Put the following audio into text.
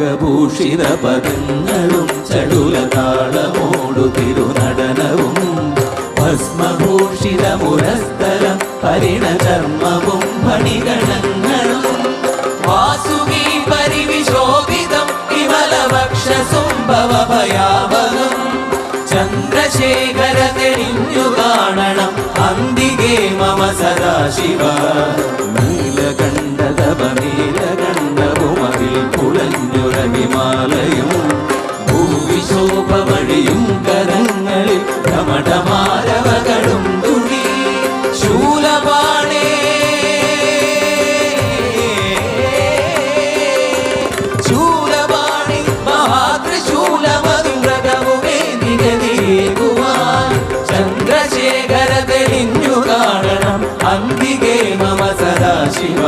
നാഗഭൂഷിത പദങ്ങളും ചടുല തിരുനടനവും. ഭസ്മഭൂഷിത മുരസ്ഥലം പരിണചർമ്മവും ഫണിഗണങ്ങളും വാസുകി പരിവിശോഭിതം വിമലവക്ഷസുംഭവ ഭയാവകം. ചന്ദ്രശേഖര തെളിഞ്ഞു കാണണം അന്തികേ മമ സദാശിവ. നീലകണ്ഠതപ നീലകണ്ഠവുമതിൽ കുളഞ്ഞുര ഹിമാലയും ഭൂവിശോഭ വഴിയും കരങ്ങളിൽ ഭ്രമടമാരവകളും തുണി ശൂലപാണേ. ശൂലപാണി മഹാത്രിശൂലമധുരകവുമേ നിഗതിയേകുവാൻ. ചന്ദ്രശേഖര തെളിഞ്ഞു കാണണം അന്തികേ മമ സദാശിവ